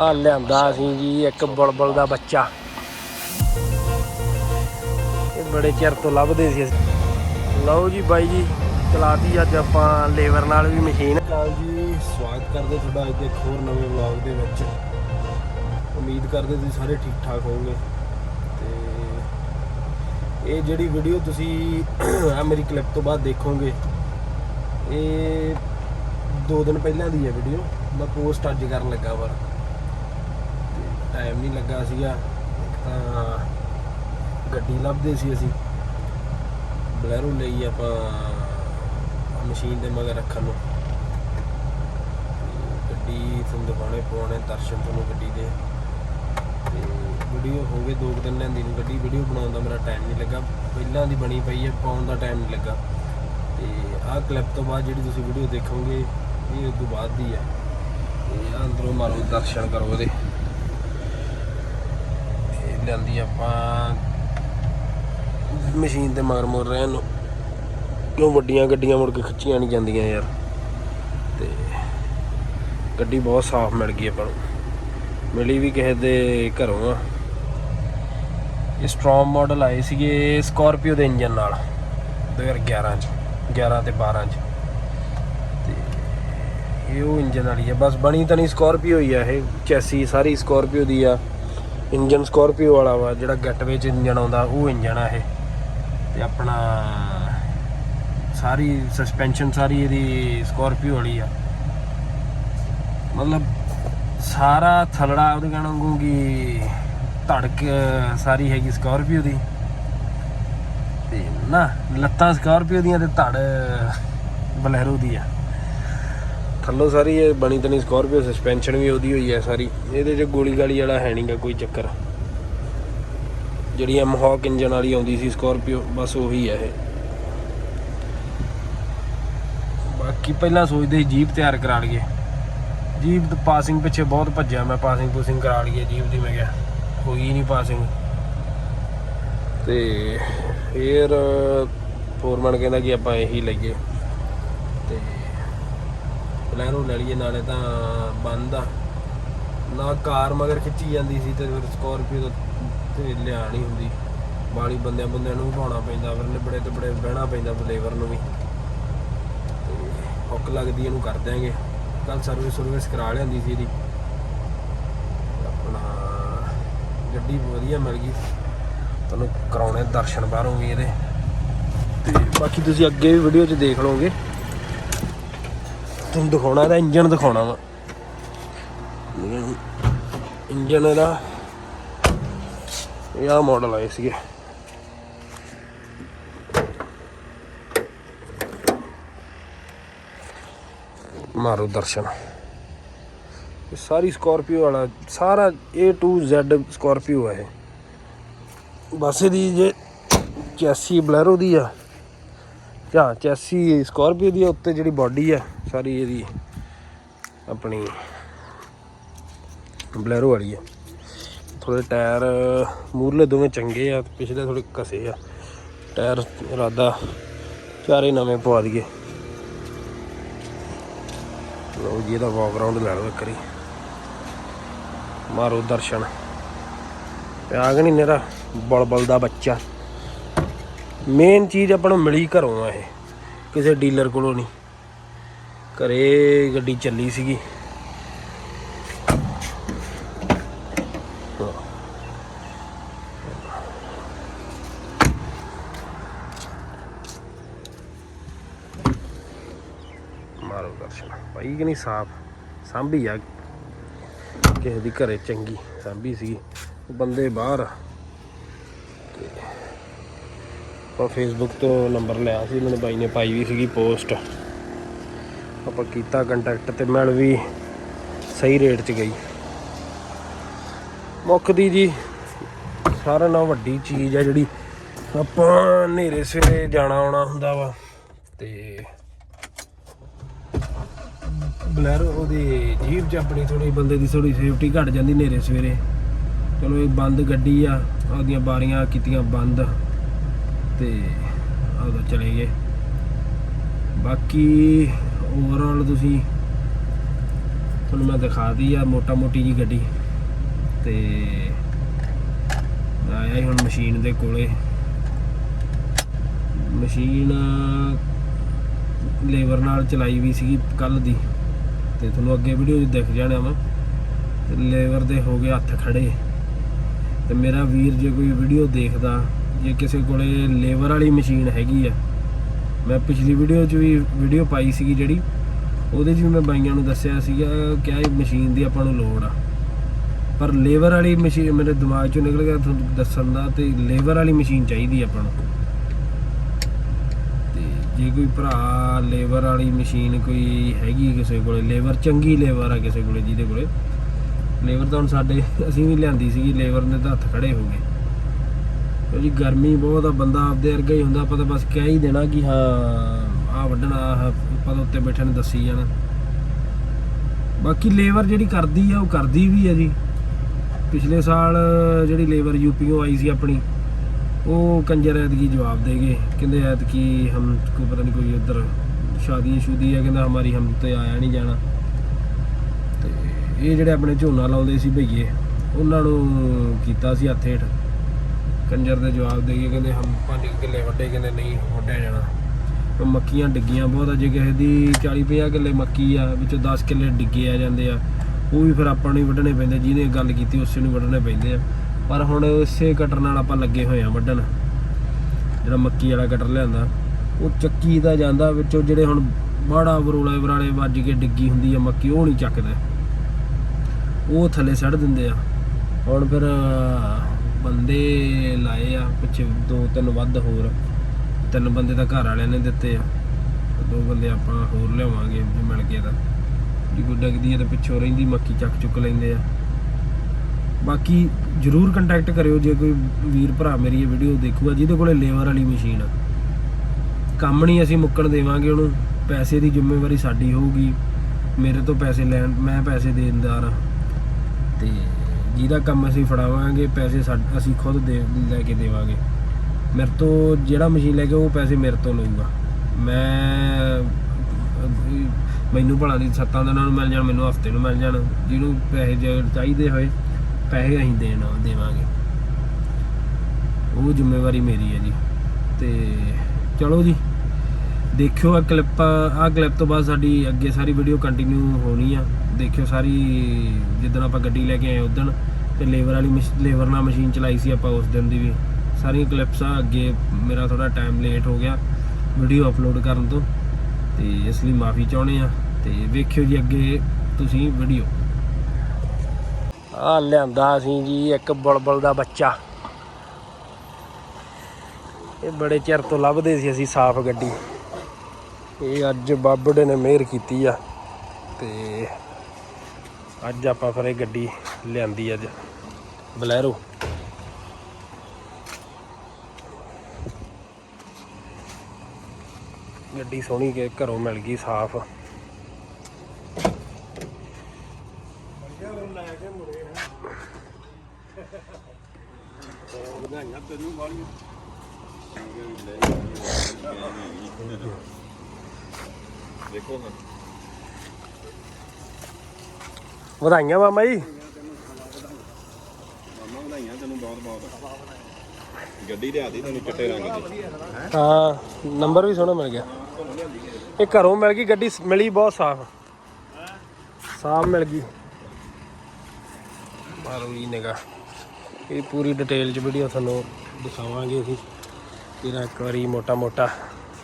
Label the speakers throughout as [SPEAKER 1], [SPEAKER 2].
[SPEAKER 1] ਆ ਲਿਆਂਦਾ ਸੀ ਜੀ ਇੱਕ ਬਲਬਲ ਦਾ ਬੱਚਾ। ਇਹ ਬੜੇ ਚਿਰ ਤੋਂ ਲੱਭਦੇ ਸੀ ਲਓ ਜੀ ਬਾਈ ਜੀ, ਚਲਾਤੀ ਅੱਜ ਆਪਾਂ ਲੇਬਰ ਨਾਲ ਵੀ ਮਸ਼ੀਨ। ਕਾਲ ਜੀ, ਸਵਾਗਤ ਕਰਦੇ ਤੁਹਾਡਾ ਅੱਜ ਦੇ ਹੋਰ ਨਵੇਂ ਵਲੌਗ ਦੇ ਵਿੱਚ। ਉਮੀਦ ਕਰਦੇ ਤੁਸੀਂ ਸਾਰੇ ਠੀਕ ਠਾਕ ਹੋਵੋਗੇ। ਇਹ ਜਿਹੜੀ ਵੀਡੀਓ ਤੁਸੀਂ ਆ ਮੇਰੀ ਕਲਿੱਪ ਤੋਂ ਬਾਅਦ ਦੇਖੋਗੇ, ਇਹ ਦੋ ਦਿਨ ਪਹਿਲਾਂ ਦੀ ਹੈ ਵੀਡੀਓ ਮੈਂ ਪੋਸਟ ਅੱਜ ਕਰਨ ਲੱਗਾ ਪਰ ਟਾਈਮ ਨਹੀਂ ਲੱਗਾ ਸੀਗਾ। ਤਾਂ ਗੱਡੀ ਲੱਭਦੇ ਸੀ ਅਸੀਂ। ਬਲੈਰੋ ਲਈ ਆਪਾਂ ਮਸ਼ੀਨ ਦੇ ਮਗਰ ਰੱਖਣ ਨੂੰ। ਗੱਡੀ ਤੁਹਾਨੂੰ ਦਿਖਾਉਣੇ ਪਾਉਣੇ ਦਰਸ਼ਨ ਤੁਹਾਨੂੰ ਗੱਡੀ ਦੇ। ਤੇ ਵੀਡੀਓ ਹੋ ਗਏ, ਦੋ ਕੁ ਦਿਨ ਲੈਂਦੀ ਨੂੰ ਗੱਡੀ ਵੀਡੀਓ ਬਣਾਉਣ ਦਾ ਮੇਰਾ ਟਾਈਮ ਨਹੀਂ ਲੱਗਾ। ਪਹਿਲਾਂ ਦੀ ਬਣੀ ਪਈ ਹੈ, ਪਾਉਣ ਦਾ ਟਾਈਮ ਨਹੀਂ ਲੱਗਾ। ਤੇ ਆਹ ਕਲਿੱਪ ਤੋਂ ਬਾਅਦ ਜਿਹੜੀ ਤੁਸੀਂ ਵੀਡੀਓ ਦੇਖੋਗੇ, ਇਹ ਉਸ ਤੋਂ ਬਾਅਦ ਦੀ ਹੈ। ਤੇ ਆਹ ਅੰਦਰੋਂ ਮਾਰੋ ਦਰਸ਼ਨ ਕਰੋ ਉਹਦੇ ਇਹ ਲਿਆਂਦੀ ਆਪਾਂ ਮਸ਼ੀਨ ਤੇ ਮਾਰ ਮੁਰ ਰਹੇ ਨੂੰ ਕਿਉਂ ਵੱਡੀਆਂ ਗੱਡੀਆਂ ਮੁੜ ਕੇ ਖਿੱਚੀਆਂ ਨਹੀਂ ਜਾਂਦੀਆਂ ਯਾਰ। ਤੇ ਗੱਡੀ ਬਹੁਤ ਸਾਫ਼ ਮਿਲ ਗਈ ਆਪਾਂ ਨੂੰ। ਮਿਲੀ ਵੀ ਕਿਸੇ ਦੇ ਘਰੋਂ ਆ। ਇਹ ਸਟ੍ਰੋਮ ਮਾਡਲ ਆਏ ਸੀਗੇ ਸਕਾਰਪੀਓ ਦੇ ਇੰਜਨ ਨਾਲ 2011 ਚ 11 ਤੇ 12 ਚ। ਤੇ ਇਹ ਉਹ ਇੰਜਨ ਵਾਲੀ ਆ, ਬਸ ਬਣੀ ਤਾਂ ਨਹੀਂ ਸਕਾਰਪੀਓ ਹੀ ਆ ਇਹ, ਚੈਸੀ ਸਾਰੀ ਸਕਾਰਪੀਓ ਦੀ ਆ। ਇੰਜਨ ਸਕਾਰਪੀਓ ਵਾਲਾ ਵਾ, ਜਿਹੜਾ ਗੈਟਵੇ ਚ ਇੰਜਨ ਆਉਂਦਾ, ਉਹ ਇੰਜਨ ਆ ਇਹ। ਤੇ ਆਪਣਾ ਸਾਰੀ ਸਸਪੈਂਸ਼ਨ ਸਾਰੀ ਇਹਦੀ ਸਕਾਰਪੀਓ ਵਾਲੀ ਆ। ਮਤਲਬ ਸਾਰਾ ਥਲੜਾ ਉਹਦੇ ਕਹਿਣਾ ਕਿ ਧੜਕ ਸਾਰੀ ਹੈਗੀ ਸਕਾਰਪੀਓ ਦੀ। ਤੇ ਨਾ ਲੱਤਾਂ ਸਕਾਰਪੀਓ ਦੀਆਂ ਤੇ ਧੜ ਬਲੈਰੋ ਦੀ ਆ। ਥੱਲੋਂ ਸਾਰੀ ਇਹ ਬਣੀ ਤਣੀ ਸਕਾਰਪੀਓ ਸਸਪੈਂਸ਼ਨ ਵੀ ਉਹਦੀ ਹੋਈ ਹੈ ਸਾਰੀ। ਇਹਦੇ 'ਚ ਗੋਲੀ ਗਾਲੀ ਵਾਲਾ ਹੈ ਨਹੀਂਗਾ ਕੋਈ ਚੱਕਰ। ਜਿਹੜੀ ਐਮਹੌਕ ਇੰਜਨ ਵਾਲੀ ਆਉਂਦੀ ਸੀ ਸਕਾਰਪੀਓ ਬਸ ਉਹੀ ਹੈ ਇਹ। ਬਾਕੀ ਪਹਿਲਾਂ ਸੋਚਦੇ ਸੀ ਜੀਪ ਤਿਆਰ ਕਰਾ ਲਈਏ। ਜੀਪ ਦੀ ਪਾਸਿੰਗ ਪਿੱਛੇ ਬਹੁਤ ਭੱਜਿਆ ਮੈਂ ਪਾਸਿੰਗ ਪੂਸਿੰਗ ਕਰਾ ਲਈਏ ਜੀਪ ਦੀ ਮੈਂ ਕਿਹਾ। ਹੋਈ ਨਹੀਂ ਪਾਸਿੰਗ ਤੇ ਫਿਰ ਫੋਰਮੈਨ ਕਹਿੰਦਾ ਕਿ ਆਪਾਂ ਇਹੀ ਲਈਏ। ਤੇ ਪਲਾਨੋ ਲੈ ਲਈਏ, ਨਾਲੇ ਤਾਂ ਬੰਦ ਆ। ਨਾ ਕਾਰ ਮਗਰ ਖਿੱਚੀ ਜਾਂਦੀ ਸੀ ਤੇ ਫਿਰ ਸਕਾਰਪੀਓ ਦਾ ਤੇ ਲਿਆ ਨਹੀਂ ਹੁੰਦੀ। ਬਾਲੀ ਬੰਦਿਆਂ ਬੰਦਿਆਂ ਨੂੰ ਭਾਉਣਾ ਪੈਂਦਾ, ਫਿਰ ਲਿਬੜੇ ਤੇ ਬੜੇ ਬਹਿਣਾ ਪੈਂਦਾ ਲੇਬਰ ਨੂੰ ਵੀ। ਤੇ ਹੁੱਕ ਲੱਗਦੀ ਇਹਨੂੰ ਕਰ ਦਿਆਂਗੇ। ਕੱਲ ਸਰਵਿਸ ਸਰਵਿਸ ਕਰਾ ਲਿਆਂਦੀ ਸੀ ਇਹਦੀ ਆਪਣਾ ਗੱਡੀ ਵਧੀਆ ਮਿਲ ਗਈ। ਤੁਹਾਨੂੰ ਕਰਾਉਣੇ ਦਰਸ਼ਨ ਬਾਹਰੋਂ ਵੀ ਇਹਦੇ। ਤੇ ਬਾਕੀ ਤੁਸੀਂ ਅੱਗੇ ਵੀ ਵੀਡੀਓ 'ਚ ਦੇਖ ਲਓਗੇ। ਤੁਹਾਨੂੰ ਦਿਖਾਉਣਾ ਇਹਦਾ ਇੰਜਨ ਦਿਖਾਉਣਾ ਵਾ। ਇੰਜਨ ਇਹਦਾ ਇਹ ਆਹ ਮਾਡਲ ਆਏ ਸੀਗੇ। ਮਾਰੋ ਦਰਸ਼ਨ। ਇਹ ਸਾਰੀ ਸਕਾਰਪੀਓ ਵਾਲਾ ਸਾਰਾ A to Z ਸਕਾਰਪੀਓ ਹੈ ਇਹ। ਬਸ ਇਹਦੀ ਜੇ ਚੈਸੀ ਬਲੈਰੋ ਦੀ ਆ ਜਾਂ ਚੈਸੀ ਸਕਾਰਪੀਓ ਦੀ ਆ, ਉੱਤੇ ਜਿਹੜੀ ਬਾਡੀ ਆ ਸਾਰੀ ਇਹਦੀ ਆਪਣੀ ਬਲੈਰੋ ਵਾਲੀ ਆ। ਥੋੜੇ ਟਾਇਰ ਮੂਰਲੇ ਦੋਵੇਂ ਚੰਗੇ ਆ ਪਿਛਲੇ ਥੋੜੇ ਘਸੇ ਆ। ਟਾਇਰ ਇਰਾਦਾ ਚਾਰੇ ਨਵੇਂ ਪਵਾ ਦਈਏ। ਲਓ ਜੀ ਇਹਦਾ ਵਾਕ ਲੈ ਲਓ ਇੱਕ ਵਾਰੀ। ਮਾਰੋ ਦਰਸ਼ਨ। ਤੇ ਆ ਗਈ ਨੇਰਾ ਬਲਬਲ ਦਾ ਬੱਚਾ। ਮੇਨ ਚੀਜ਼ ਆਪਾਂ ਨੂੰ ਮਿਲੀ ਘਰੋਂ ਆ ਇਹ। ਕਿਸੇ ਡੀਲਰ ਕੋਲੋਂ ਨਹੀਂ ਘਰੇ ਗੱਡੀ ਚੱਲੀ ਸੀਗੀ। ਮਾਰੋ ਦਰਸ਼ਨ। ਭਾਈ ਕਿ ਨਹੀਂ ਸਾਫ਼। ਸਾਂਭੀ ਆ। ਕਿਸੇ ਦੀ ਘਰੇ ਚੰਗੀ ਸਾਂਭੀ ਸੀ ਬੰਦੇ ਬਾਹਰ ਤੇ ਆਪਾਂ ਫੇਸਬੁੱਕ ਤੋਂ ਨੰਬਰ ਲਿਆ ਸੀ, ਮੈਨੂੰ ਬਾਈ ਨੇ ਪਾਈ ਵੀ ਸੀਗੀ ਪੋਸਟ। ਆਪਾਂ ਕੀਤਾ ਕੰਟੈਕਟ ਤੇ ਮਿਲ ਵੀ ਸਹੀ ਰੇਟ 'ਚ ਗਈ। ਮੁੱਖ ਦੀ ਜੀ, ਸਾਰਿਆਂ ਨਾਲੋਂ ਵੱਡੀ ਚੀਜ਼ ਆ ਜਿਹੜੀ ਆਪਾਂ ਹਨੇਰੇ ਸਵੇਰੇ ਜਾਣਾ ਆਉਣਾ ਹੁੰਦਾ ਵਾ। ਤੇ ਬਲੈਰੋ ਉਹਦੀ ਜੀਪ ਚ ਆਪਣੀ ਥੋੜੀ ਬੰਦੇ ਦੀ ਥੋੜੀ ਸੇਫਟੀ ਘਟ ਜਾਂਦੀ ਨੇਰੇ ਸਵੇਰੇ। ਚਲੋ ਇਹ ਬੰਦ ਗੱਡੀ ਆ, ਉਹਦੀਆਂ ਬਾਰੀਆਂ ਕੀਤੀਆਂ ਬੰਦ ਤੇ ਉਹਦਾ ਚਲੇ ਗਏ ਬਾਕੀ ਓਵਰਆਲ ਤੁਸੀਂ ਤੁਹਾਨੂੰ ਮੈਂ ਦਿਖਾਤੀ ਆ ਮੋਟਾ ਮੋਟੀ ਜੀ ਗੱਡੀ ਤੇ ਆਇਆ ਸੀ ਹੁਣ ਮਸ਼ੀਨ ਦੇ ਕੋਲੇ। ਮਸ਼ੀਨ ਲੇਬਰ ਨਾਲ ਚਲਾਈ ਵੀ ਸੀਗੀ ਕੱਲ ਦੀ। ਤੇ ਤੁਹਾਨੂੰ ਅੱਗੇ ਵੀਡੀਓ 'ਚ ਦਿਖ ਜਾਣਾ ਵਾ ਲੇਬਰ ਦੇ ਹੋ ਗਏ ਹੱਥ ਖੜੇ। ਤੇ ਮੇਰਾ ਵੀਰ ਜੇ ਕੋਈ ਵੀਡੀਓ ਦੇਖਦਾ, ਜੇ ਕਿਸੇ ਕੋਲੇ ਲੇਬਰ ਵਾਲੀ ਮਸ਼ੀਨ ਹੈਗੀ ਆ। ਮੈਂ ਪਿਛਲੀ ਵੀਡੀਓ 'ਚ ਵੀ ਵੀਡੀਓ ਪਾਈ ਸੀਗੀ ਜਿਹੜੀ। ਉਹਦੇ 'ਚ ਵੀ ਮੈਂ ਬਾਈਆਂ ਨੂੰ ਦੱਸਿਆ ਸੀਗਾ ਕਿ ਇਹ ਮਸ਼ੀਨ ਦੀ ਆਪਾਂ ਨੂੰ ਲੋੜ ਆ। ਪਰ ਲੇਬਰ ਵਾਲੀ ਮਸ਼ੀਨ ਮੇਰੇ ਦਿਮਾਗ 'ਚੋਂ ਨਿਕਲ ਗਿਆ ਤੁਹਾਨੂੰ ਦੱਸਣ ਦਾ ਤੇ ਲੇਬਰ ਵਾਲੀ ਮਸ਼ੀਨ ਚਾਹੀਦੀ ਆਪਾਂ ਨੂੰ। ਜੇ ਕੋਈ ਭਰਾ ਲੇਬਰ ਵਾਲੀ ਮਸ਼ੀਨ ਕੋਈ ਹੈਗੀ ਕਿਸੇ ਕੋਲੇ, ਲੇਬਰ, ਚੰਗੀ ਲੇਬਰ ਆ ਕਿਸੇ ਕੋਲੇ ਜਿਹਦੇ ਕੋਲੇ, ਲੇਬਰ ਤਾਂ ਹੁਣ ਸਾਡੇ, ਅਸੀਂ ਵੀ ਲਿਆਂਦੀ ਸੀਗੀ, ਲੇਬਰ ਨੇ ਤਾਂ ਹੱਥ ਖੜੇ ਹੋ ਗਏ। ਕਿਉਂਕਿ ਗਰਮੀ ਬਹੁਤ ਆ, ਬੰਦਾ ਆਪਦੇ ਵਰਗਾ ਹੀ ਹੁੰਦਾ, ਆਪਾਂ ਤਾਂ ਬਸ ਕਹਿ ਹੀ ਦੇਣਾ ਕਿ ਹਾਂ, ਆਹ ਵੱਢਣਾ, ਆਹ ਆਪਾਂ ਤਾਂ ਉੱਤੇ ਬੈਠੇ ਨੇ, ਦੱਸੀ ਜਾਣਾ। ਬਾਕੀ ਲੇਬਰ ਜਿਹੜੀ ਕਰਦੀ ਆ, ਉਹ ਕਰਦੀ ਵੀ ਆ ਜੀ। ਪਿਛਲੇ ਸਾਲ ਜਿਹੜੀ ਲੇਬਰ ਯੂਪੀਓ ਆਈ ਸੀ ਆਪਣੀ ਉਹ ਕੰਜਰ ਐਤਕੀ ਜਵਾਬ ਦੇ ਗਏ ਕਹਿੰਦੇ ਐਤਕੀ ਹਮ ਕੋ ਪਤਾ ਨਹੀਂ ਕੋਈ ਉਧਰ ਸ਼ਾਦੀ ਸ਼ੁਦੀ ਹੈ, ਕਹਿੰਦਾ ਹਮਾਰੀ ਹਮ ਤੇ ਆਇਆ ਨਹੀਂ ਜਾਣਾ। ਤੇ ਇਹ ਜਿਹੜੇ ਆਪਣੇ ਝੋਨਾ ਲਾਉਂਦੇ ਸੀ ਭਈਏ, ਉਹਨਾਂ ਨੂੰ ਕੀਤਾ ਸੀ ਹੱਥ ਹੇਠ। ਕੰਜਰ ਦੇ ਜਵਾਬ ਦੇ ਗਏ ਕਹਿੰਦੇ ਹਮ ਪੰਜ ਕੁ ਕਿੱਲੇ ਵੱਡੇ, ਕਹਿੰਦੇ ਨਹੀਂ ਵੱਢਿਆ ਜਾਣਾ। ਮੱਕੀਆਂ ਡਿੱਗੀਆਂ ਬਹੁਤ ਆ, ਜੇ ਕਿਸੇ ਦੀ 40 50 ਕਿੱਲੇ ਮੱਕੀ ਆ, ਵਿੱਚੋਂ 10 ਕਿੱਲੇ ਡਿੱਗੇ ਆ ਜਾਂਦੇ ਆ, ਉਹ ਵੀ ਫਿਰ ਆਪਾਂ ਨੂੰ ਹੀ ਵੱਢਣੇ ਪੈਂਦੇ, ਜਿਹਨੇ ਗੱਲ ਕੀਤੀ ਉਸੇ ਨੂੰ ਵੱਢਣੇ ਪੈਂਦੇ ਆ। ਪਰ ਹੁਣ ਇਸੇ ਕਟਰ ਨਾਲ ਆਪਾਂ ਲੱਗੇ ਹੋਏ ਆ ਵੱਢਣ। ਜਿਹੜਾ ਮੱਕੀ ਵਾਲਾ ਕਟਰ ਲਿਆਂਦਾ, ਉਹ ਚੱਕੀ ਦਾ ਜਾਂਦਾ, ਵਿੱਚੋਂ ਜਿਹੜੇ ਹੁਣ ਬਾੜਾ ਬਰੋਲੇ ਬਰਾਲੇ ਵੱਜ ਕੇ ਡਿੱਗੀ ਹੁੰਦੀ ਆ ਮੱਕੀ, ਉਹ ਨਹੀਂ ਚੱਕਦਾ। ਉਹ ਥੱਲੇ ਸੜ ਦਿੰਦੇ ਆ। ਹੁਣ ਫਿਰ ਬੰਦੇ ਲਾਏ ਆ, ਪਿੱਛੇ ਦੋ ਤਿੰਨ ਵੱਧ ਹੋਰ। ਤਿੰਨ ਬੰਦੇ ਤਾਂ ਘਰ ਵਾਲਿਆਂ ਨੇ ਦਿੱਤੇ ਆ। ਦੋ ਬੰਦੇ ਆਪਾਂ ਹੋਰ ਲਿਆਵਾਂਗੇ ਜੇ ਮਿਲ ਗਏ ਤਾਂ। ਜੇ ਕੋਈ ਡਗਦੀ ਹੈ ਤਾਂ ਪਿੱਛੋਂ ਰਹਿੰਦੀ, ਮੱਕੀ ਚੱਕ ਚੁੱਕ ਲੈਂਦੇ ਆ। ਬਾਕੀ ਜਰੂਰ ਕੰਟੈਕਟ ਕਰਿਓ ਜੇ ਕੋਈ ਵੀਰ ਭਰਾ ਮੇਰੀ ਇਹ ਵੀਡੀਓ ਦੇਖੂਗਾ, ਜਿਹਦੇ ਕੋਲੇ ਲੇਬਰ ਵਾਲੀ ਮਸ਼ੀਨ ਆ। ਕੰਮ ਨਹੀਂ ਅਸੀਂ ਮੁੱਕਣ ਦੇਵਾਂਗੇ ਉਹਨੂੰ, ਪੈਸੇ ਦੀ ਜ਼ਿੰਮੇਵਾਰੀ ਸਾਡੀ ਹੋਊਗੀ। ਮੇਰੇ ਤੋਂ ਪੈਸੇ ਲੈਣ, ਮੈਂ ਪੈਸੇ ਦੇਣਦਾਰ ਆ। ਤੇ ਜਿਹਦਾ ਕੰਮ ਅਸੀਂ ਫੜਾਵਾਂਗੇ, ਪੈਸੇ ਸਾਡ- ਅਸੀਂ ਖੁਦ ਦੇ, ਲੈ ਕੇ ਦੇਵਾਂਗੇ। ਮੇਰੇ ਤੋਂ ਜਿਹੜਾ ਮਸ਼ੀਨ ਲੈ ਕੇ ਉਹ ਪੈਸੇ ਮੇਰੇ ਤੋਂ ਲਊਗਾ। ਮੈਂ ਮੈਨੂੰ ਭਲਾ ਦੀ ਸੱਤਾਂ ਦਿਨਾਂ ਨੂੰ ਮਿਲ ਜਾਣ, ਮੈਨੂੰ ਹਫ਼ਤੇ ਨੂੰ ਮਿਲ ਜਾਣ, ਜਿਹਨੂੰ ਪੈਸੇ ਜੇ ਚਾਹੀਦੇ ਹੋਏ। ਪੈਸੇ ਅਸੀਂ ਦੇਣ ਦੇਵਾਂਗੇ। ਉਹ ਜ਼ਿੰਮੇਵਾਰੀ ਮੇਰੀ ਹੈ ਜੀ। ਤੇ ਚਲੋ ਜੀ, ਦੇਖਿਓ ਆ ਕਲਿੱਪ ਆ ਕਲਿੱਪ ਤੋਂ ਬਾਅਦ ਸਾਡੀ ਅੱਗੇ ਸਾਰੀ ਵੀਡੀਓ ਕੰਟੀਨਿਊ ਹੋਣੀ ਆ। ਦੇਖਿਓ ਸਾਰੀ ਜਿੱਦਣ ਆਪਾਂ ਗੱਡੀ ਲੈ ਕੇ ਆਏ ਉਦਣ ਤੇ ਲੇਬਰ ਵਾਲੀ ਲੇਬਰ ਨਾਲ ਮਸ਼ੀਨ ਚਲਾਈ ਸੀ ਆਪਾਂ ਉਸ ਦਿਨ ਦੀ ਵੀ। ਸਾਰੀਆਂ ਕਲਿੱਪਸ ਆ, ਅੱਗੇ ਮੇਰਾ ਥੋੜਾ ਟਾਈਮ ਲੇਟ ਹੋ ਗਿਆ ਵੀਡੀਓ ਅਪਲੋਡ ਕਰਨ ਤੋਂ। ਤੇ ਇਸ ਲਈ ਮਾਫੀ ਚਾਹੁੰਦੇ ਆ। ਤੇ ਵੇਖਿਓ ਜੀ ਅੱਗੇ ਤੁਸੀਂ ਵੀਡੀਓ ਆ ਲਿਆਂਦਾ ਅਸੀਂ ਜੀ ਇੱਕ ਬਲਬਲ ਦਾ ਬੱਚਾ। ਇਹ ਬੜੇ ਚਿਰ ਤੋਂ ਲੱਭਦੇ ਸੀ ਅਸੀਂ ਸਾਫ਼ ਗੱਡੀ। ਇਹ ਅੱਜ ਬਾਬੜੇ ਨੇ ਮਿਹਰ ਕੀਤੀ ਆ ਤੇ ਅੱਜ ਆਪਾਂ ਫਿਰ ਇਹ ਗੱਡੀ ਲਿਆਂਦੀ ਅੱਜ। ਬਲੈਰੋ। ਗੱਡੀ ਸੋਹਣੀ ਕੇ ਘਰੋਂ ਮਿਲ ਗਈ ਸਾਫ਼।
[SPEAKER 2] ਦੇਖੋ ਹਾਂ
[SPEAKER 1] ਵਧਾਈਆਂ ਮਾਮਾ ਜੀ
[SPEAKER 2] ਮਾਮਾ ਵਧਾਈਆਂ ਤੈਨੂੰ ਬਹੁਤ ਬਹੁਤ ਗੱਡੀ ਲਿਆਦੀ ਤੈਨੂੰ ਚਿੱਟੇ ਰੰਗ ਦੀ
[SPEAKER 1] ਹਾਂ, ਨੰਬਰ ਵੀ ਸੋਹਣਾ ਮਿਲ ਗਿਆ। ਇਹ ਘਰੋਂ ਮਿਲ ਗਈ, ਗੱਡੀ ਮਿਲੀ ਬਹੁਤ ਸਾਫ਼। ਸਾਫ਼ ਮਿਲ ਗਈ। ਮਾਰੋ ਜੀ ਨਿਗਾ ਇਹ ਪੂਰੀ ਡਿਟੇਲ ਚ ਵੀਡੀਓ ਤੁਹਾਨੂੰ ਦਿਖਾਵਾਂਗੇ ਅਸੀਂ। ਇਹਦਾ ਇੱਕ ਵਾਰੀ ਮੋਟਾ ਮੋਟਾ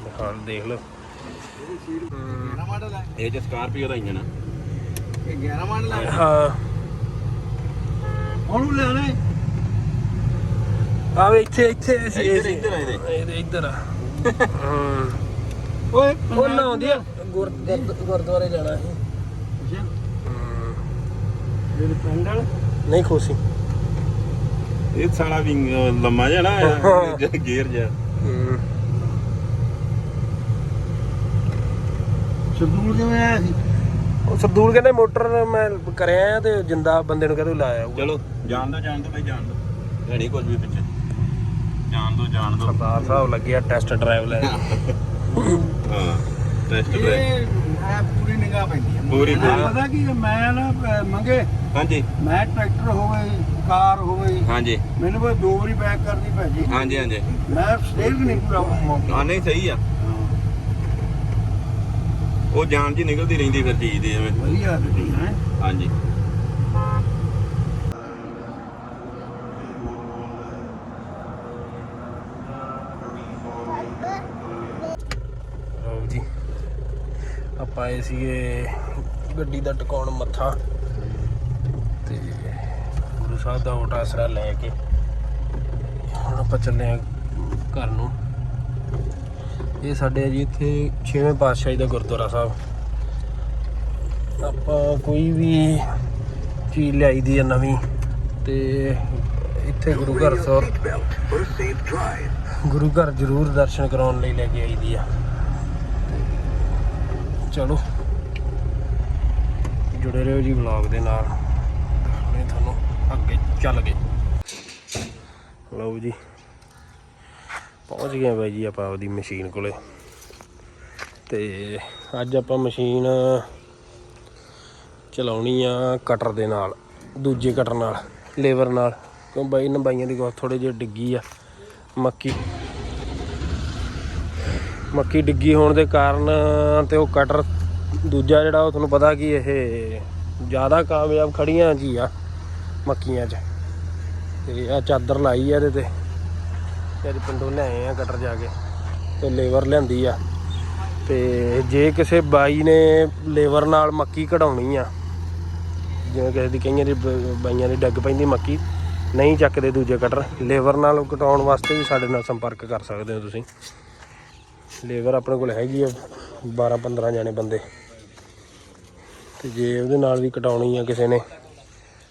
[SPEAKER 1] ਦਿਖਾ ਦੇਖ ਲਓ
[SPEAKER 2] ਇਹ ਚ ਸਕਾਰਪੀਓ ਦਾ ਇੰਜਣ ਆ।
[SPEAKER 3] ਇਹ 11 ਮਾਡਲ ਆ।
[SPEAKER 1] ਹਾਂ।
[SPEAKER 3] ਉਹਨੂੰ ਲਿਆਣਾ
[SPEAKER 1] ਆਵੇ ਇੱਥੇ ਇੱਥੇ ਅਸੀਂ
[SPEAKER 2] ਇੱਧਰ ਇੱਧਰ ਆ ਇਹਦੇ।
[SPEAKER 1] ਇੱਧਰ ਆ। ਹਾਂ।
[SPEAKER 3] ਓਏ
[SPEAKER 1] ਉਹ ਨਾ ਆਉਂਦੀ ਆ। ਗੁਰ- ਗੁਰ- ਗੁਰਦੁਆਰੇ ਜਾਣਾ ਸੀ।
[SPEAKER 3] ਜਿਹੜੇ ਪਿੰਡ ਵਾਲੇ?
[SPEAKER 1] ਨਹੀਂ ਖੁਸ਼ੀ
[SPEAKER 2] ਇਹ ਸਾਲਾ ਵੀ ਲੰਮਾ ਜਿਹਾ ਨਾ ਗੇਅਰ ਜਿਹਾ।
[SPEAKER 3] ਸਰਦੂਲ ਕਿਵੇਂ ਆਇਆ ਸੀ?
[SPEAKER 1] ਉਹ ਸਰਦੂਲ ਕਹਿੰਦੇ ਮੋਟਰ ਮੈਂ ਕਰਿਆ ਆ ਤੇ ਜਿੰਦਾ ਬੰਦੇ ਨੂੰ ਕਹਿੰਦੇ ਲਾਇਆ ਹੋਊਗਾ।
[SPEAKER 2] ਚਲੋ ਜਾਣ ਦੋ ਜਾਣ ਦੋ ਭਾਈ ਜਾਣ ਦੋ। ਹੈ ਨਹੀਂ ਕੁਝ ਵੀ ਪਿੱਛੇ। ਜਾਣ ਦੋ ਜਾਣ ਦੋ।
[SPEAKER 1] ਸਰਦਾਰ ਸਾਹਿਬ ਲੱਗਿਆ ਟੈਸਟ ਡਰਾਈਵ ਲੈ
[SPEAKER 2] ਹਾਂ ਟੈਸਟ ਡਰਾਈਵ।
[SPEAKER 3] ਇਹ ਮੈਂ ਪੂਰੀ ਨਿਗਾਹ ਪੈਂਦੀ ਹੈ
[SPEAKER 2] ਪੂਰੀ-
[SPEAKER 3] ਮੈਨੂੰ
[SPEAKER 2] ਪੂਰੀ।
[SPEAKER 3] ਪਤਾ ਕੀ ਮੈਂ ਨਾ ਅਹ, ਮੰਗੇ।
[SPEAKER 2] ਹਾਂਜੀ।
[SPEAKER 3] ਮੈਂ ਟਰੈਕਟਰ ਹੋਵੇ ਕਾਰ ਹੋਵੇ।
[SPEAKER 2] ਹਾਂਜੀ।
[SPEAKER 3] ਮੈਨੂੰ ਬਸ ਦੋ ਵਾਰੀ ਬੈਕ ਕਰਨੀ ਪੈ ਜੀ।
[SPEAKER 2] ਹਾਂਜੀ ਹਾਂਜੀ।
[SPEAKER 3] ਮੈਂ ਸਟੇਜ ਨਹੀਂ ਪੂਰਾ ਮੌਕਾ।
[SPEAKER 2] ਹਾਂ ਨਹੀਂ ਸਹੀ ਆ। ਉਹ ਜਾਨ ਜੀ ਨਿਕਲਦੀ ਰਹਿੰਦੀ ਫਿਰ ਚੀਜ਼ ਦੀ ਐਵੇਂ।
[SPEAKER 3] ਵਧੀਆ ਗੱਡੀ ਹੈ
[SPEAKER 2] ਹਾਂਜੀ।
[SPEAKER 1] ਆਪਾਂ ਆਏ ਸੀਗੇ ਗੱਡੀ ਦਾ ਟਿਕਾਉਣ ਮੱਥਾ। ਤੇ ਸਾਹਿਬ ਦਾ ਓਟ ਆਸਰਾ ਲੈ ਕੇ ਹੁਣ ਆਪਾਂ ਚੱਲੇ ਆ ਘਰ ਨੂੰ। ਇਹ ਸਾਡੇ ਆ ਜੀ ਇੱਥੇ 6ਵੇਂ ਪਾਤਸ਼ਾਹੀ ਦਾ ਗੁਰਦੁਆਰਾ ਸਾਹਿਬ। ਆਪਾਂ ਕੋਈ ਵੀ ਚੀਜ਼ ਲਿਆਈ ਦੀ ਆ ਨਵੀਂ ਤੇ ਇੱਥੇ ਗੁਰੂ ਘਰ ਸੌਰ ਗੁਰੂ ਘਰ ਜ਼ਰੂਰ ਦਰਸ਼ਨ ਕਰਾਉਣ ਲਈ ਲੈ ਕੇ ਆਈ ਦੀ ਆ। ਚਲੋ। ਜੁੜੇ ਰਹੋ ਜੀ ਵਲੌਗ ਦੇ ਨਾਲ। ਅੱਗੇ ਚੱਲ ਗਏ। ਲਓ ਜੀ। ਪਹੁੰਚ ਗਏ ਬਾਈ ਜੀ ਆਪਾਂ ਆਪਦੀ ਮਸ਼ੀਨ ਕੋਲੇ। ਤੇ ਅੱਜ ਆਪਾਂ ਮਸ਼ੀਨ ਚਲਾਉਣੀ ਆ ਕਟਰ ਦੇ ਨਾਲ, ਦੂਜੇ ਕਟਰ ਨਾਲ ਲੇਵਰ ਨਾਲ। ਕਿਉਂ ਬਾਈ ਨਾ ਦੀ ਕੋਲ ਥੋੜੇ ਜਿਹੇ ਡਿੱਗੀ ਆ, ਮੱਕੀ। ਮੱਕੀ ਡਿੱਗੀ ਹੋਣ ਦੇ ਕਾਰਨ ਤੇ ਉਹ ਕਟਰ ਦੂਜਾ ਜਿਹੜਾ ਉਹ ਤੁਹਾਨੂੰ ਪਤਾ ਕਿ ਇਹ ਜ਼ਿਆਦਾ ਕਾਮਯਾਬ ਖੜੀਆਂ ਜੀ ਆ। ਮੱਕੀਆਂ 'ਚ। ਤੇ ਆ ਚਾਦਰ ਲਾਈ ਆ ਇਹਦੇ ਤੇ। ਤੇ ਅੱਜ ਪਿੰਡੋਂ ਲਿਆਏ ਆ ਕਟਰ ਜਾ ਕੇ। ਤੇ ਲੇਬਰ ਲਿਆਂਦੀ ਆ। ਤੇ ਜੇ ਕਿਸੇ ਬਾਈ ਨੇ ਲੇਬਰ ਨਾਲ ਮੱਕੀ ਕਢਾਉਣੀ ਆ, ਜਿਵੇਂ ਕਿਸੇ ਦੀ ਕਈਆਂ ਦੀ ਬ- ਬਾਈਆਂ ਦੀ ਡੱਗ ਪੈਂਦੀ ਮੱਕੀ, ਨਹੀਂ ਚੱਕਦੇ ਦੂਜੇ ਕਟਰ, ਲੇਬਰ ਨਾਲ ਕਟਾਉਣ ਵਾਸਤੇ ਵੀ ਸਾਡੇ ਨਾਲ ਸੰਪਰਕ ਕਰ ਸਕਦੇ ਹੋ ਤੁਸੀਂ। ਲੇਬਰ ਆਪਣੇ ਕੋਲ ਹੈਗੀ ਆ 12 15 ਜਾਣੇ ਬੰਦੇ। ਤੇ ਜੇ ਉਹਦੇ ਨਾਲ ਵੀ ਕਟਾਉਣੀ ਆ ਕਿਸੇ ਨੇ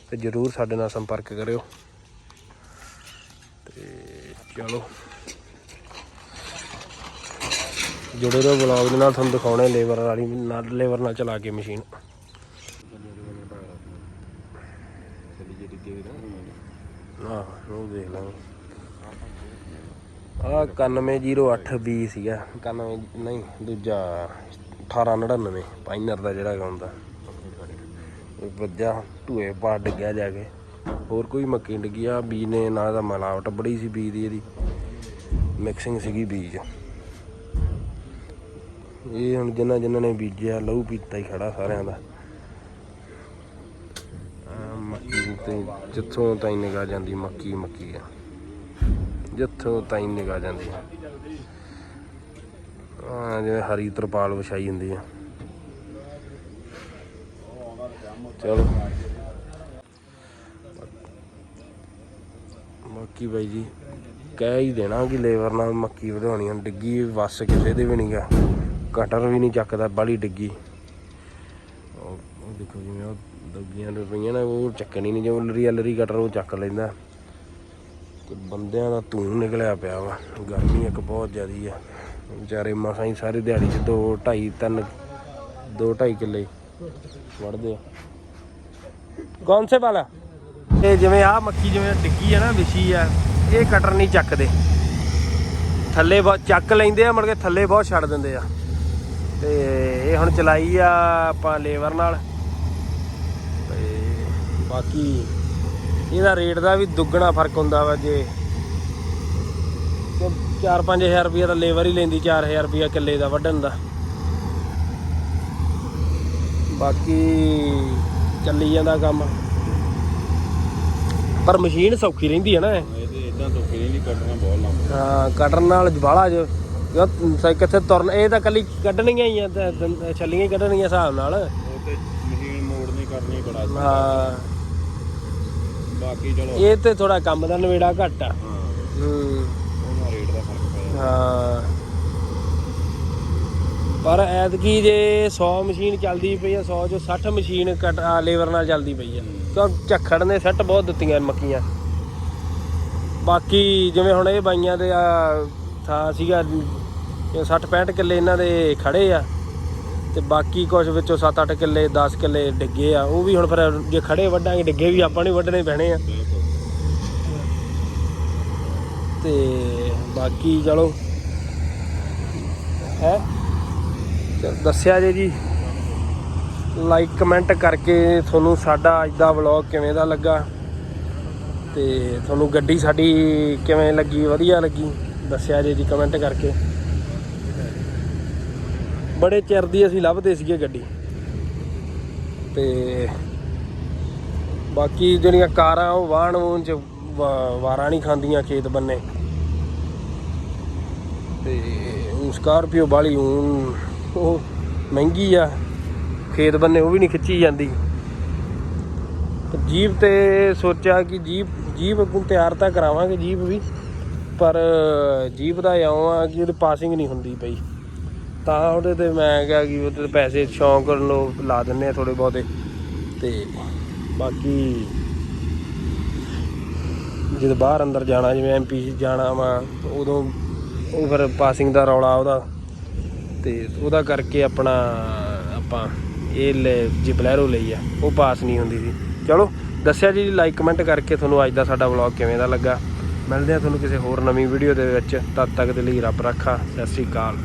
[SPEAKER 1] ਤੇ ਜਰੂਰ ਸਾਡੇ ਨਾਲ ਸੰਪਰਕ ਕਰਿਓ। ਤੇ ਚਲੋ। ਜੁੜੇ ਰਹੋ ਬਲੌਗ ਦੇ ਨਾਲ ਤੁਹਾਨੂੰ ਦਿਖਾਉਣੇ, ਲੇਬਰ ਵਾਲੀ ਨਾਲ, ਲੇਬਰ ਨਾਲ ਚਲਾ ਕੇ ਮਸ਼ੀਨ। ਆਹ ਉਹ ਦੇਖ ਲਾਂਗੇ। ਆ 9108B ਸੀਗਾ। 91 ਨਹੀਂ, ਦੂਜਾ 1899 ਪਾਈਨਰ ਦਾ ਜਿਹੜਾ ਹੁੰਦਾ। ਇਹ ਵੱਜਾ ਧੂਏ ਪਾ ਡਿੱਗਿਆ ਜਾ ਕੇ। ਹੋਰ ਕੋਈ ਮੱਕੀ ਡਿੱਗੀ। ਆ ਬੀਜ ਨੇ ਨਾ ਦਾ ਮਿਲਾਵਟ ਬੜੀ ਸੀ ਬੀਜ ਦੀ ਇਹਦੀ। ਮਿਕਸਿੰਗ ਸੀਗੀ ਬੀਜ। ਇਹ ਹੁਣ ਜਿਨ੍ਹਾਂ ਜਿਨ੍ਹਾਂ ਨੇ ਬੀਜਿਆ, ਲਹੂ ਪੀਤਾ ਹੀ ਖੜਾ ਸਾਰਿਆਂ ਦਾ। ਮੱਕੀ ਤੇ ਜਿੱਥੋਂ ਤਾਈਂ ਨਿਗਾ ਜਾਂਦੀ, ਮੱਕੀ ਮੱਕੀ ਆ। ਜਿੱਥੋਂ ਤਾਈਂ ਨਿਗਾਹ ਜਾਂਦੀ। ਆ ਜਿਵੇਂ ਹਰੀ ਤਰਪਾਲ ਵਿਛਾਈ ਹੁੰਦੀ ਆ। ਚਲੋ। ਮੱਕੀ ਬਾਈ ਜੀ, ਕਹਿ ਹੀ ਦੇਣਾ ਕਿ ਲੇਬਰ ਨਾਲ ਮੱਕੀ ਵਧਾਉਣੀ ਆ। ਡਿੱਗੀ ਵਸ ਕਿਸੇ ਦੇ ਵੀ ਨਹੀਂਗਾ। ਕਟਰ ਵੀ ਨਹੀਂ ਚੱਕਦਾ ਬਾਲੀ ਡਿੱਗੀ। ਉਹ ਦੇਖੋ ਜਿਵੇਂ ਉਹ ਦੱਗੀਆਂ ਨੇ ਨਾ, ਉਹ ਚੱਕਣੀ ਨਹੀਂ, ਜੋ ਲਰੀ ਲਰੀ ਕਟਰ ਉਹ ਚੱਕ ਲੈਂਦਾ। ਤੇ ਬੰਦਿਆਂ ਦਾ ਧੂੰ ਨਿਕਲਿਆ ਪਿਆ ਵਾ। ਗਰਮੀ ਇੱਕ ਬਹੁਤ ਜ਼ਿਆਦੀ ਆ। ਵਿਚਾਰੇ ਮਸਾਂ ਹੀ ਸਾਰੀ ਦਿਹਾੜੀ ਚ 2 2.5 3 2 2.5 ਕਿੱਲੇ ਵੜਦੇ ਆ। ਕੌਣ ਸੇ ਵਾਲਾ? ਇਹ ਜਿਵੇਂ ਆ ਮੱਕੀ ਜਿਵੇਂ ਡਿੱਗੀ ਆ ਨਾ ਵਿਛੀ ਆ, ਇਹ ਕਟਰ ਨਹੀਂ ਚੱਕਦੇ। ਥੱਲੇ ਬਹੁਤ ਚੱਕ ਲੈਂਦੇ ਆ ਮੁੜ ਕੇ ਥੱਲੇ ਬਹੁਤ ਛੱਡ ਦਿੰਦੇ ਆ। ਤੇ ਇਹ ਹੁਣ ਚਲਾਈ ਆ ਆਪਾਂ ਲੇਬਰ ਨਾਲ। ਤੇ ਬਾਕੀ ਇਹਦਾ ਰੇਟ ਦਾ ਵੀ ਦੁੱਗਣਾ ਫ਼ਰਕ ਹੁੰਦਾ ਵਾ ਜੇ। 4-5000 ਰੁਪਏ ਦਾ ਲੇਬਰ ਹੀ ਲੈਂਦੀ 4000 ਰੁਪਏ ਕਿੱਲੇ ਦਾ ਵੱਢਣ ਦਾ। ਬਾਕੀ ਚੱਲੀ ਜਾਂਦਾ ਕੰਮ। ਪਰ ਮਸ਼ੀਨ ਸੌਖੀ ਰਹਿੰਦੀ ਹੈ ਨਾ ਇਹ।
[SPEAKER 2] ਇਹਦੇ ਇਦਾਂ ਫਿਰ ਨਹੀਂ ਕੱਟਣਾ ਬਹੁਤ ਲੰਬਾ।
[SPEAKER 1] ਹਾਂ ਕਟਰ ਨਾਲ ਜਵਾਲਾ ਜੋ ਕਿੱਥੇ ਤੁਰਨ ਇਹ ਤਾਂ ਕੱਲੀ ਕੱਢਣੀਆਂ ਹੀ ਆ ਛੱਲੀਆਂ ਹੀ ਕੱਢਣੀਆਂ ਹਿਸਾਬ ਨਾਲ।
[SPEAKER 2] ਉਹ ਤੇ ਮਸ਼ੀਨ ਮੋੜਨੀ ਕਰਨੀ ਬੜਾ ਔਖਾ।
[SPEAKER 1] ਹਾਂ।
[SPEAKER 2] ਬਾਕੀ ਚਲੋ।
[SPEAKER 1] ਇਹ ਤੇ ਥੋੜਾ ਕੰਮ ਦਾ ਨਵੇੜਾ ਘੱਟ ਆ।
[SPEAKER 2] ਹਾਂ।
[SPEAKER 1] ਹੂੰ।
[SPEAKER 2] ਉਹਨਾਂ ਰੇਟ ਦਾ ਫ਼ਰਕ ਪਿਆ
[SPEAKER 1] ਹਾਂ। ਪਰ ਐਤਕੀ ਜੇ 100 ਮਸ਼ੀਨ ਚੱਲਦੀ ਪਈ ਆ 100 ਚੋਂ 60 ਮਸ਼ੀਨ ਕਟ ਲੇਬਰ ਨਾਲ ਚੱਲਦੀ ਪਈ ਆ। ਕਿਉਂ ਝੱਖੜ ਨੇ ਸੱਟ ਬਹੁਤ ਦਿੱਤੀਆਂ ਮੱਕੀਆਂ। ਬਾਕੀ ਜਿਵੇਂ ਹੁਣ ਇਹ ਬਾਈਆਂ ਦੇ ਆ ਥਾਂ ਸੀਗਾ 60 65 ਕਿੱਲੇ ਇਹਨਾਂ ਦੇ ਖੜੇ ਆ। ਤੇ ਬਾਕੀ ਕੁਝ ਵਿੱਚੋਂ 7-8 ਕਿੱਲੇ 10 ਕਿੱਲੇ ਡਿੱਗੇ ਆ। ਉਹ ਵੀ ਹੁਣ ਫਿਰ ਜੇ ਖੜੇ ਵੱਢਾਂਗੇ, ਡਿੱਗੇ ਵੀ ਆਪਾਂ ਨੂੰ ਵੱਢਣੇ ਪੈਣੇ ਆ। ਤੇ ਬਾਕੀ ਚਲੋ, ਹੈ? ਦੱਸਿਆ ਜੇ ਜੀ। ਲਾਈਕ ਕਮੈਂਟ ਕਰਕੇ ਤੁਹਾਨੂੰ ਸਾਡਾ ਅੱਜ ਦਾ ਵਲੌਗ ਕਿਵੇਂ ਦਾ ਲੱਗਾ ਤੇ ਤੁਹਾਨੂੰ ਗੱਡੀ ਸਾਡੀ ਕਿਵੇਂ ਲੱਗੀ, ਵਧੀਆ ਲੱਗੀ, ਦੱਸਿਆ ਜੇ ਜੀ ਕਮੈਂਟ ਕਰਕੇ। ਬੜੇ ਚਿਰ ਦੀ ਅਸੀਂ ਲੱਭਦੇ ਸੀਗੇ ਗੱਡੀ। ਤੇ ਬਾਕੀ ਜਿਹੜੀਆਂ ਕਾਰਾਂ, ਉਹ ਵਾਹਣ ਵੂਹਣ ਚ ਵਾਰਾਂ ਨਹੀਂ ਖਾਂਦੀਆਂ ਖੇਤ ਬੰਨੇ। ਤੇ ਸਕਾਰਪੀਓ ਵਾਲੀ ਹੁਣ ਉਹ ਮਹਿੰਗੀ ਆ, ਖੇਤ ਬੰਨੇ ਉਹ ਵੀ ਨਹੀਂ ਖਿੱਚੀ ਜਾਂਦੀ। ਜੀਪ ਤੇ ਸੋਚਿਆ ਕਿ ਜੀਪ ਜੀਪ ਨੂੰ ਤਿਆਰ ਤਾਂ ਕਰਾਵਾਂਗੇ ਜੀਪ ਵੀ, ਪਰ ਜੀਪ ਦਾ ਇਉਂ ਆ ਕਿ ਉਹਦੀ ਪਾਸਿੰਗ ਨਹੀਂ ਹੁੰਦੀ ਪਈ। ਤਾਂ ਉਹਦੇ ਤੇ ਮੈਂ ਕਿਹਾ ਕਿ ਉਹਦੇ ਪੈਸੇ ਸ਼ੌਂਕ ਲੋ ਲਾ ਦਿੰਨੇ ਆ ਥੋੜੇ ਬਹੁਤੇ। ਤੇ ਬਾਕੀ ਜਦੋਂ ਬਾਹਰ ਅੰਦਰ ਜਾਣਾ, ਜਿਵੇਂ ਐਮਪੀ ਜਾਣਾ ਵਾ, ਉਦੋਂ ਉਹ ਫਿਰ ਪਾਸਿੰਗ ਦਾ ਰੌਲਾ ਉਹਦਾ ਤੇ ਉਹਦਾ ਕਰਕੇ ਆਪਣਾ ਆਪਾਂ ਇਹ ਲੈ ਜੀ ਬਲੈਰੋ ਲਈ ਆ, ਉਹ ਪਾਸ ਨਹੀਂ ਹੁੰਦੀ ਸੀ। ਚਲੋ, ਦੱਸਿਆ ਜੀ ਲਾਈਕ ਕਮੈਂਟ ਕਰਕੇ ਤੁਹਾਨੂੰ ਅੱਜ ਦਾ ਸਾਡਾ ਵਲੌਗ ਕਿਵੇਂ ਦਾ ਲੱਗਾ। ਮਿਲਦੇ ਆ ਤੁਹਾਨੂੰ ਕਿਸੇ ਹੋਰ ਨਵੀਂ ਵੀਡੀਓ ਦੇ ਵਿੱਚ। ਤਦ ਤੱਕ ਦੇ ਲਈ ਰੱਬ ਰੱਖਾ, ਸਤਿ ਸ੍ਰੀ ਅਕਾਲ।